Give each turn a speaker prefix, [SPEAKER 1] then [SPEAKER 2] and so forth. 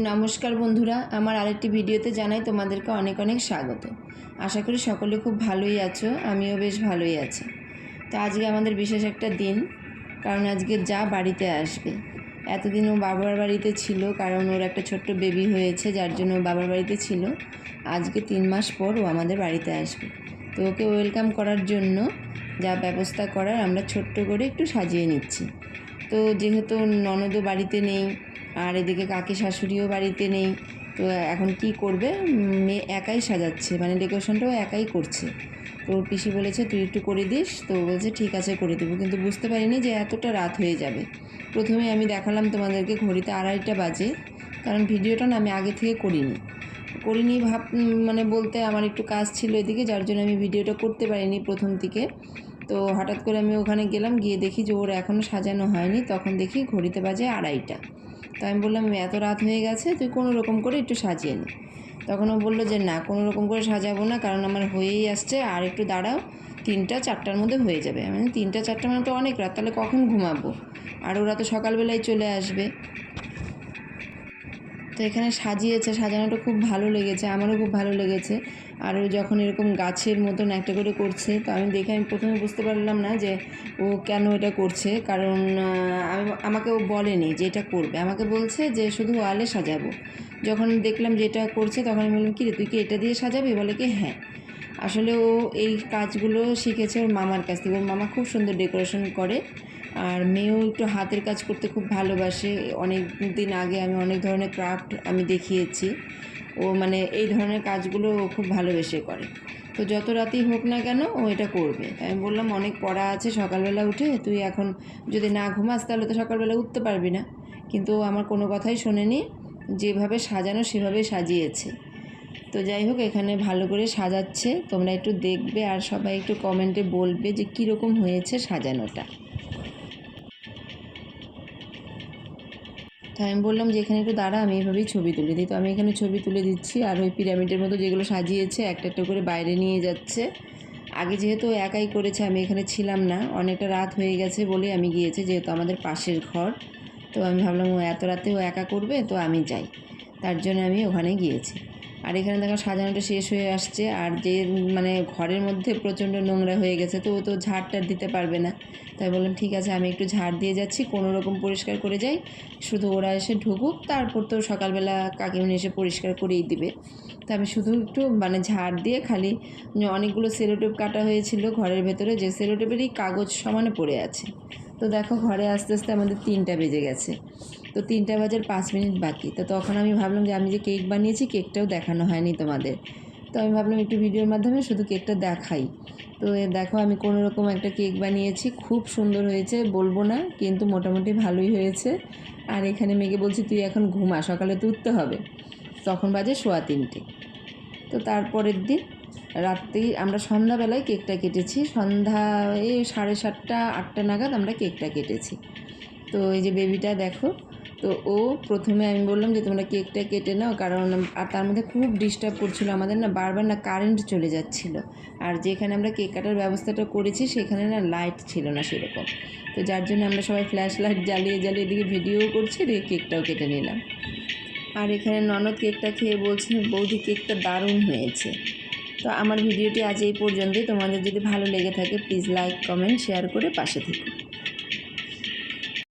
[SPEAKER 1] নমস্কার বন্ধুরা, আমার আরেকটি ভিডিওতে জানাই তোমাদেরকে অনেক অনেক স্বাগত। আশা করি সকলে খুব ভালোই আছো, আমিও বেশ ভালোই আছি। তো আজকে আমাদের বিশেষ একটা দিন, কারণ আজকে যা বাড়িতে আসবে। এতদিন ও বাবার বাড়িতে ছিল, কারণ ওর একটা ছোট্ট বেবি হয়েছে, যার জন্য বাবার বাড়িতে ছিল। আজকে তিন মাস পর ও আমাদের বাড়িতে আসবে। তো ওকে ওয়েলকাম করার জন্য যা ব্যবস্থা করার আমরা ছোট্ট করে একটু সাজিয়ে নিচ্ছি। তো যেহেতু ননদও বাড়িতে নেই, আর এদিকে কাকি শাশুড়িও বাড়িতে নেই, তো এখন কি করবে? মেয়ে একাই সাজাচ্ছে মানে ডেকোরেশনটাও একাই করছে। তো পিসি বলেছে, তুই একটু করে দিস। তো বলছে, ঠিক আছে, করে দেবো। কিন্তু বুঝতে পারিনি যে এতটা রাত হয়ে যাবে। প্রথমে আমি দেখালাম তোমাদেরকে ঘড়িতে আড়াইটা বাজে, কারণ ভিডিওটা না আমি আগে থেকে করিনি। করিনি ভাব মানে বলতে আমার একটু কাজ ছিল এদিকে, যার জন্য আমি ভিডিওটা করতে পারিনি প্রথম থেকে তো হঠাৎ করে আমি ওখানে গেলাম, গিয়ে দেখি যে ওর এখনও সাজানো হয়নি। তখন দেখি ঘড়িতে বাজে আড়াইটা। তো আমি বললাম, এত রাত হয়ে গেছে, তুই কোনো রকম করে একটু সাজিয়ে নি। তখন ও বলল যে, না, কোনো রকম করে সাজাবো না, কারণ আমার হয়েই আসছে। আর একটু দাঁড়াও, তিনটা চারটার মধ্যে হয়ে যাবে। মানে তিনটা চারটা মানে তো অনেক রাত, তাহলে কখন ঘুমাবো? আর ওরা তো সকালবেলায় চলে আসবে। তো এখানে সাজিয়েছে, সাজানোটা খুব ভালো লেগেছে, আমারও খুব ভালো লেগেছে। আর ও যখন এরকম গাছের মতন একটা করে করছে, তো আমি দেখে আমি প্রথমে বুঝতে পারলাম না যে ও কেন এটা করছে। কারণ আমি, আমাকে ও বলেনি যে এটা করবে। আমাকে বলছে যে শুধু ওয়ালে সাজাবো। যখন দেখলাম যে এটা করছে, তখন আমি বললাম কি রে তুই কি এটা দিয়ে সাজাবি? বলে কি হ্যাঁ। আসলে ও এই কাজগুলো শিখেছে ওর মামার কাছ থেকে। ওর মামা খুব সুন্দর ডেকোরেশন করে। আর মেয়েও একটু হাতের কাজ করতে খুব ভালোবাসে। অনেক দিন আগে আমি অনেক ধরনের ক্রাফট আমি দেখিয়েছি। ও মানে এই ধরনের কাজগুলো ও খুব ভালোবেসে করে। তো যত রাতেই হোক না কেন ও এটা করবে। আমি বললাম, অনেক পড়া আছে, সকালবেলা উঠে তুই এখন যদি না ঘুমাস তাহলে তো সকালবেলা উঠতে পারবি না। কিন্তু আমার কোনো কথাই শোনেনি। যেভাবে সাজানো সেভাবেই সাজিয়েছে। তো যাই হোক, এখানে ভালো করে সাজাচ্ছে। তোমরা একটু দেখবে আর সবাই একটু কমেন্টে বলবে যে কীরকম হয়েছে সাজানোটা। আমি বললাম যে এখানে একটু দাঁড়া, আমি এভাবেই ছবি তুলে দিই। তো আমি এখানে ছবি তুলে দিচ্ছি আর ওই পিরামিডের মতো যেগুলো সাজিয়েছে, একটা একটা করে বাইরে নিয়ে যাচ্ছে। আগে যেহেতু একাই করেছে, আমি এখানে ছিলাম না। অনেকটা রাত হয়ে গেছে বলে আমি গিয়েছি, যেহেতু আমাদের পাশের ঘর। তো আমি ভাবলাম ও এত রাতে ও একা করবে, তো আমি যাই। তার জন্য আমি ওখানে গিয়েছি। আর এখানে দেখো সাজানোটা শেষ হয়ে আসছে আর যে মানে ঘরের মধ্যে প্রচণ্ড নোংরা হয়ে গেছে, তো ও তো ঝাড়টা দিতে পারবে না। তাই বললাম, ঠিক আছে, আমি একটু ঝাড় দিয়ে যাচ্ছি, কোনো রকম পরিষ্কার করে যাই, শুধু ওরা এসে ঢুকুক, তারপর তো সকালবেলা কাকিমনি এসে পরিষ্কার করেই দিবে। তা আমি শুধু একটু মানে ঝাড় দিয়ে খালি, অনেকগুলো সেলোটেপ কাটা হয়েছিল ঘরের ভেতরে, যে সেলোটেপেরই কাগজ সমানে পড়ে আছে। তো দেখো ঘরে আস্তে আস্তে আমাদের তিনটা বেজে গেছে। তো তিনটা বাজার পাঁচ মিনিট বাকি। তো তখন আমি ভাবলাম যে আমি যে কেক বানিয়েছি, কেকটাও দেখানো হয়নি তোমাদের। তো আমি ভাবলাম একটু ভিডিওর মাধ্যমে শুধু কেকটা দেখাই। তো দেখো আমি কোনো রকম একটা কেক বানিয়েছি, খুব সুন্দর হয়েছে, বলব না, কিন্তু মোটামুটি ভালোই হয়েছে। আর এখানে মেয়েকে বলছি, তুই এখন ঘুমা, সকালে তো উঠতে হবে। তখন বাজে সোয়া তিনটে। তো তারপরের দিন রাত্রি, আমরা সন্ধ্যাবেলায় কেকটা কেটেছি। সন্ধ্যা এই সাড়ে সাতটা, আটটা নাগাদ আমরা কেকটা কেটেছি। তো এই যে বেবিটা দেখো, তো ও প্রথমে আমি বললাম যে, তোমরা কেকটা কেটে নাও। কারণ আর তার মধ্যে খুব ডিস্টার্ব করছিল আমাদের না, বারবার না কারেন্ট চলে যাচ্ছিল। আর যেখানে আমরা কেক কাটার ব্যবস্থাটা করেছি, সেখানে না লাইট ছিল না সেরকম। তো যার জন্য আমরা সবাই ফ্ল্যাশ লাইট জ্বালিয়ে জ্বালিয়ে এদিকে ভিডিও করছি, এদিকে কেকটাও কেটে নিলাম। আর এখানে ননদ কেকটা খেয়ে বলছে, বৌদি, কেকটা দারুণ হয়েছে। তো আমার ভিডিওটি আজ এই পর্যন্তই। তোমাদের যদি ভালো লেগে থাকে প্লিজ লাইক কমেন্ট শেয়ার করে পাশে থেকো।